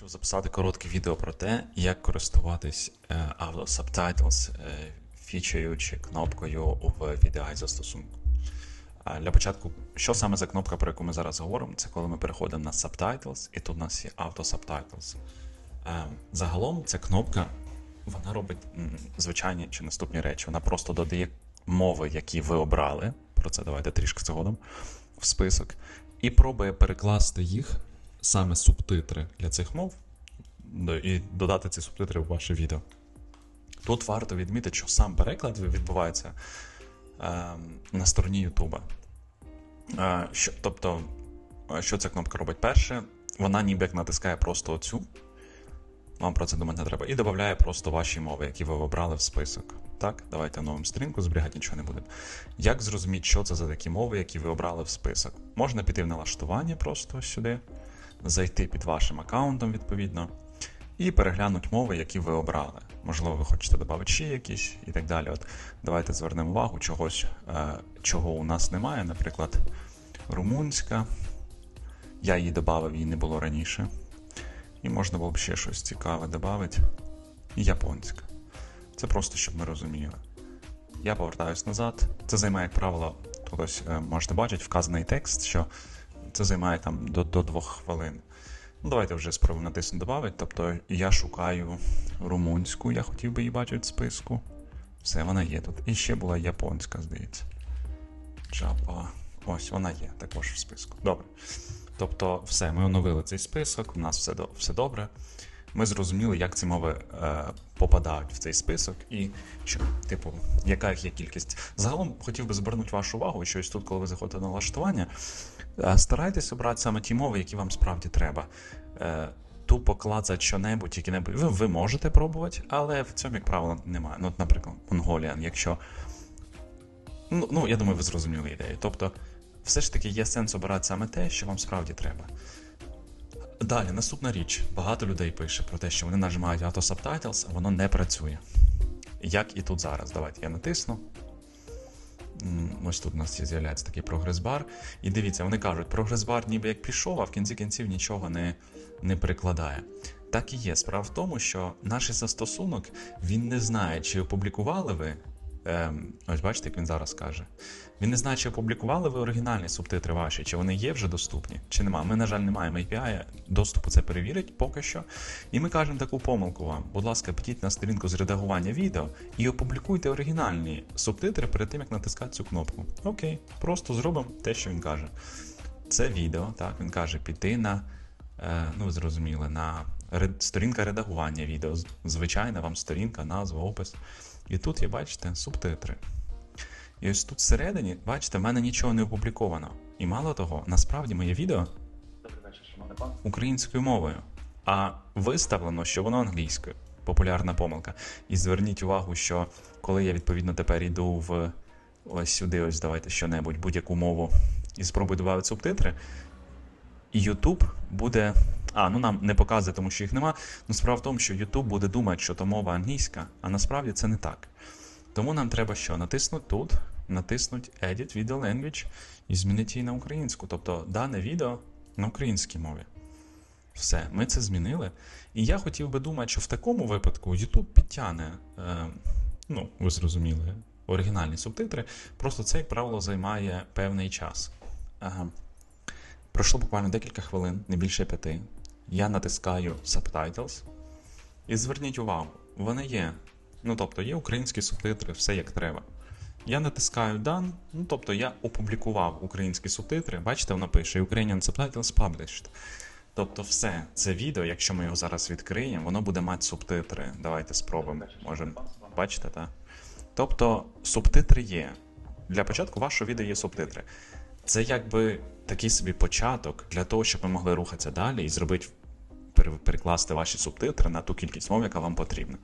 Вирішив записати коротке відео про те, як користуватись е, Auto Subtitles, е, фічеючи кнопкою в VDI застосунку. Е, Для початку, що саме за кнопка, про яку ми зараз говоримо, це коли ми переходимо на Subtitles, і тут у нас є Auto Subtitles. Е, Загалом ця кнопка вона робить звичайні чи наступні речі. Вона просто додає мови, які ви обрали. Про це давайте трішки згодом в список, і пробує перекласти їх саме субтитри для цих мов і додати ці субтитри в ваше відео. Тут варто відмітити, що сам переклад відбувається е, на стороні Ютуба. Е, що, тобто, е, що ця кнопка робить? Перше, вона ніби як натискає просто оцю. Вам про це думати не треба. І додає просто ваші мови, які ви обрали в список. Так, давайте новим сторінку, зберігати нічого не будемо. Як зрозуміти, що це за такі мови, які ви обрали в список? Можна піти в налаштування просто сюди, зайти під вашим аккаунтом, відповідно, і переглянути мови, які ви обрали. Можливо, ви хочете додати ще якісь і так далі. От давайте звернемо увагу чогось, е, чого у нас немає. Наприклад, румунська. Я її додав, її не було раніше. І можна було б ще щось цікаве додати. І японська. Це просто щоб ми розуміли. Я повертаюсь назад. Це займає, як правило, тут ось е, можете бачити вказаний текст, що це займає там до, до двох хвилин. Ну, давайте вже спробуємо натиснути додати. Тобто я шукаю румунську, я хотів би її бачити в списку. Все, вона є тут. І ще була японська, здається. Джапа. Ось вона є також в списку. Добре. Тобто, все, ми оновили цей список, у нас все, все добре. Ми зрозуміли, як ці мови е, попадають в цей список, і що, типу, яка їх є кількість. Загалом хотів би звернути вашу увагу, що ось тут, коли ви заходите на налаштування, е, старайтесь обрати саме ті мови, які вам справді треба. Е, тупо клацати що-небудь, які-небудь. Ви, ви можете пробувати, але в цьому, як правило, немає. Ну, от, наприклад, Mongolian, якщо. Ну, ну, я думаю, ви зрозуміли ідею. Тобто, все ж таки є сенс обирати саме те, що вам справді треба. Далі, наступна річ. Багато людей пише про те, що вони нажимають Auto Subtitles, а воно не працює. Як і тут зараз. Давайте я натисну. Ось тут у нас з'являється такий прогрес-бар. І дивіться, вони кажуть, прогрес-бар ніби як пішов, а в кінці кінців нічого не, не прикладає. Так і є. Справа в тому, що наш застосунок він не знає, чи опублікували ви. Ем, ось бачите, як він зараз каже. Він не знає, чи опублікували ви оригінальні субтитри ваші, чи вони є вже доступні, чи нема. Ми, на жаль, не маємо API, доступу це перевірить поки що. І ми кажемо таку помилку вам. Будь ласка, підіть на сторінку з редагування відео і опублікуйте оригінальні субтитри перед тим, як натискати цю кнопку. Окей, просто зробимо те, що він каже. Це відео, так, він каже, піти на, е, ну зрозуміли, на ред- сторінка редагування відео. Звичайна вам сторінка, назва, опис. І тут є, бачите, субтитри. І ось тут всередині, бачите, в мене нічого не опубліковано. І мало того, насправді моє відео українською мовою, а виставлено, що воно англійською. Популярна помилка. І зверніть увагу, що коли я відповідно тепер йду в ось сюди, ось давайте що-небудь, будь-яку мову, і спробую додати субтитри, YouTube буде. А, ну нам не показує, тому що їх нема. Ну справа в тому, що YouTube буде думати, що то мова англійська, а насправді це не так. Тому нам треба що? Натиснути тут, натиснути Edit Video Language і змінити її на українську. Тобто дане відео на українській мові. Все, ми це змінили. І я хотів би думати, що в такому випадку YouTube підтягне, е, ну, ви зрозуміли, оригінальні субтитри. Просто це, як правило, займає певний час. Ага. Пройшло буквально декілька хвилин, не більше п'яти. Я натискаю Subtitles. І зверніть увагу, вони є. Ну, тобто є українські субтитри, все як треба. Я натискаю Done, ну тобто я опублікував українські субтитри. Бачите, воно пише Ukrainian Subtitles Published. Тобто, все це відео, якщо ми його зараз відкриємо, воно буде мати субтитри. Давайте спробуємо. Можемо. Бачите, так? Тобто, субтитри є. Для початку вашого відео є субтитри. Це якби такий собі початок для того, щоб ми могли рухатися далі і зробити перекласти ваші субтитри на ту кількість мов, яка вам потрібна.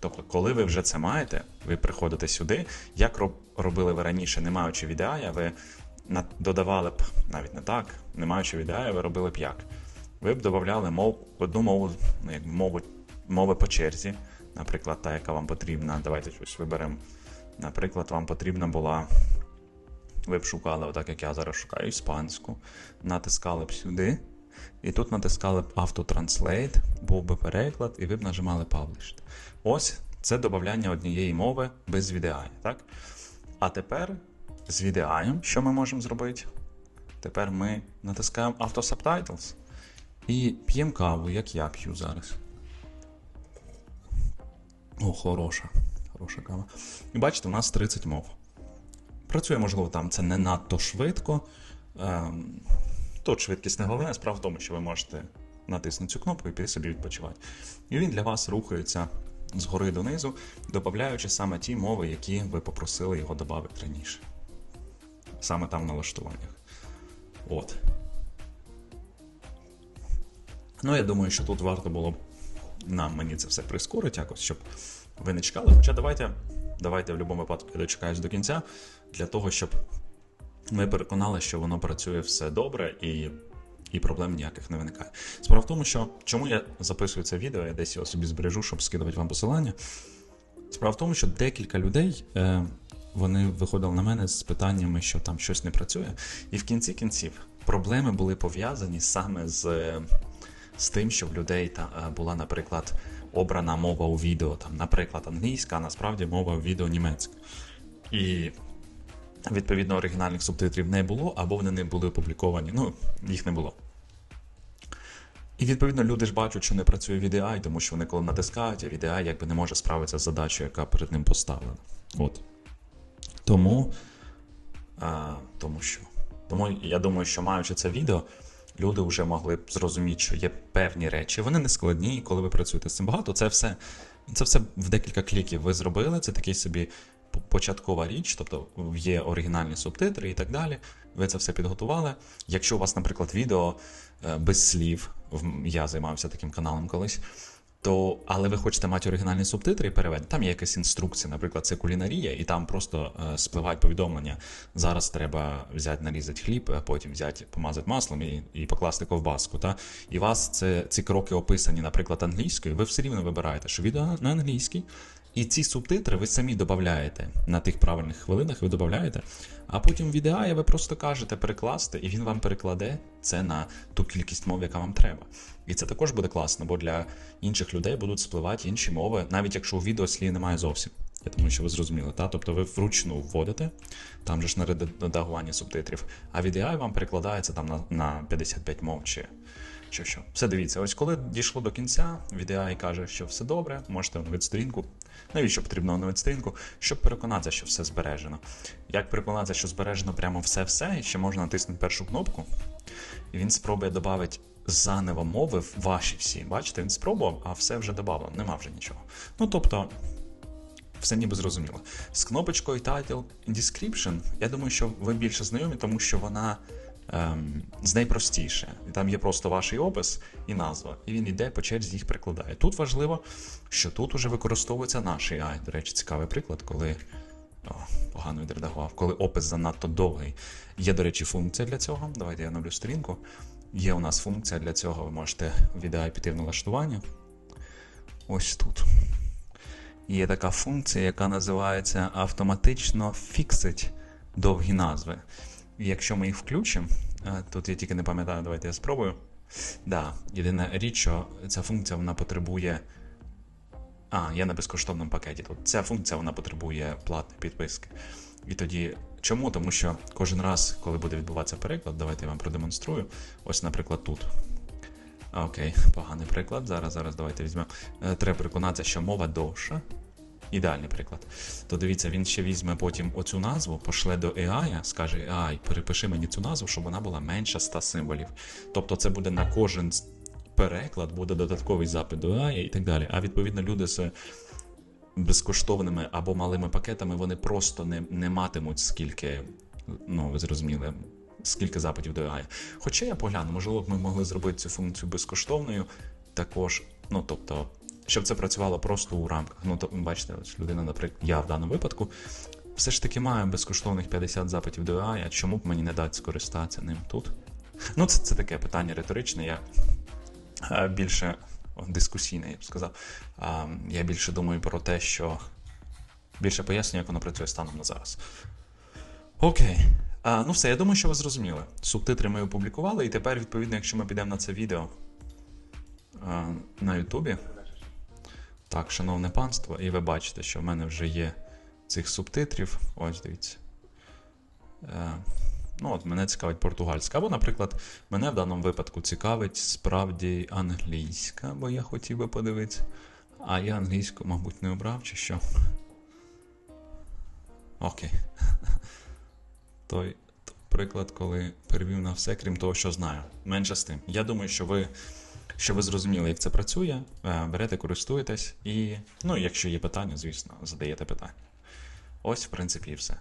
Тобто, коли ви вже це маєте, ви приходите сюди, як робили ви раніше, не маючи VDI, ви додавали б навіть не так, не маючи VDI, ви робили б як? Ви б додавали мов, одну мову, ну, як мову, мови по черзі, наприклад, та, яка вам потрібна. Давайте щось виберемо. Наприклад, вам потрібна була. Ви б шукали, отак як я зараз шукаю, іспанську, натискали б сюди. І тут натискали б Автотранслейт, був би переклад, і ви б нажимали Published. Ось це додавання однієї мови без VDI, так? А тепер з VDI, що ми можемо зробити? Тепер ми натискаємо Auto Subtitles і п'ємо каву, як я п'ю зараз. О, хороша. Хороша кава. І бачите, у нас 30 мов. Працює, можливо, там це не надто швидко. Ем, тут швидкість не головне, справа в тому, що ви можете натиснути цю кнопку і піти собі відпочивати. І він для вас рухається згори донизу, додаючи саме ті мови, які ви попросили його додати раніше. Саме там в налаштуваннях. От. Ну, я думаю, що тут варто було б нам мені це все прискорити якось, щоб ви не чекали. Хоча давайте, давайте в будь-якому випадку я дочекаюсь до кінця, для того, щоб ми переконали, що воно працює все добре і і проблем ніяких не виникає. Справа в тому, що чому я записую це відео, я десь його собі збережу, щоб скидувати вам посилання. Справа в тому, що декілька людей е, вони виходили на мене з питаннями, що там щось не працює. І в кінці кінців проблеми були пов'язані саме з з тим, що в людей та, е, була, наприклад, обрана мова у відео, там, наприклад, англійська, а насправді мова у відео німецька. І відповідно оригінальних субтитрів не було, або вони не були опубліковані. Ну, їх не було. І відповідно люди ж бачать, що не працює VDI, тому що вони коли натискають, а VDI якби не може справитися з задачею, яка перед ним поставлена. От. Тому. А, Тому що. Тому я думаю, що маючи це відео, люди вже могли б зрозуміти, що є певні речі. Вони не складні, і коли ви працюєте з цим багато, це все це все в декілька кліків ви зробили. Це такий собі початкова річ, тобто є оригінальні субтитри і так далі. Ви це все підготували. Якщо у вас, наприклад, відео е, без слів, я займався таким каналом колись то, але ви хочете мати оригінальні субтитри і переведення, там є якась інструкція, наприклад, це кулінарія, і там просто е, спливають повідомлення. Зараз треба взяти, нарізати хліб, а потім взяти, помазати маслом і і покласти ковбаску. Та? І вас це, ці кроки описані, наприклад, англійською, ви все рівно вибираєте, що відео на англійській. І ці субтитри ви самі додаєте на тих правильних хвилинах, ви додаєте, а потім в ідеалі ви просто кажете перекласти, і він вам перекладе це на ту кількість мов, яка вам треба. І це також буде класно, бо для інших людей будуть спливати інші мови, навіть якщо у відео слів немає зовсім. Я думаю, що ви зрозуміли. Та? Тобто ви вручну вводите, там же ж на редагування субтитрів, а AI вам перекладається там на на 55 мов чи що. що. Все дивіться, ось коли дійшло до кінця, AI каже, що все добре, можете оновити сторінку. Навіщо потрібно оновити сторінку? Щоб переконатися, що все збережено. Як переконатися, що збережено прямо все-все, ще можна натиснути першу кнопку, і він спробує додати заново мови в ваші всі. Бачите, він спробував, а все вже додав, нема вже нічого. Ну тобто. Все ніби зрозуміло. З кнопочкою Title Description, я думаю, що ви більше знайомі, тому що вона з найпростіше. Там є просто ваш опис і назва, і він йде по черзі їх прикладає. Тут важливо, що тут уже використовується наш AI. До речі, цікавий приклад, коли. О, погано відредагував, коли опис занадто довгий. Є, до речі, функція для цього. Давайте я оновлю сторінку. Є у нас функція для цього, ви можете в піти в налаштування. Ось тут. Є така функція, яка називається автоматично фіксить довгі назви. Якщо ми їх включимо, е, тут я тільки не пам'ятаю, давайте я спробую. Да, Єдина річ, що ця функція вона потребує. А, я на безкоштовному пакеті. Тут ця функція вона потребує платної підписки. І тоді чому? Тому що кожен раз, коли буде відбуватися переклад, давайте я вам продемонструю. Ось, наприклад, тут. Окей, поганий приклад. Зараз, зараз давайте візьмемо. Е, треба переконатися, що мова довша. Ідеальний приклад. То дивіться, він ще візьме потім оцю назву, пошле до AI, скаже: AI, перепиши мені цю назву, щоб вона була менша 100 символів. Тобто, це буде на кожен переклад, буде додатковий запит до AI і так далі. А відповідно, люди з безкоштовними або малими пакетами вони просто не не матимуть скільки, ну ви зрозуміли, скільки запитів до AI. Хоча я погляну, можливо, б ми могли зробити цю функцію безкоштовною також. Ну тобто, щоб це працювало просто у рамках. Ну, то бачите, людина, наприклад, я в даному випадку. Все ж таки маю безкоштовних 50 запитів до AI, а чому б мені не дати скористатися ним тут? Ну, це це таке питання риторичне. Я е, більше дискусійне, я б сказав. Я більше думаю про те, що більше пояснюю, як воно працює станом на зараз. Окей. Ну все, я думаю, що ви зрозуміли. Субтитри ми опублікували, і тепер, відповідно, якщо ми підемо на це відео а, на Ютубі. Так, шановне панство, і ви бачите, що в мене вже є цих субтитрів. Ось дивіться. Е, ну, от мене цікавить португальська. Або, наприклад, мене в даному випадку цікавить справді англійська, бо я хотів би подивитися. А я англійську, мабуть, не обрав, чи що. Окей. Той, приклад, коли перевів на все, крім того, що знаю. Менше з тим. Я думаю, що ви, що ви зрозуміли, як це працює. Е, Берете, користуєтесь і, ну, якщо є питання, звісно, задаєте питання. Ось, в принципі, і все.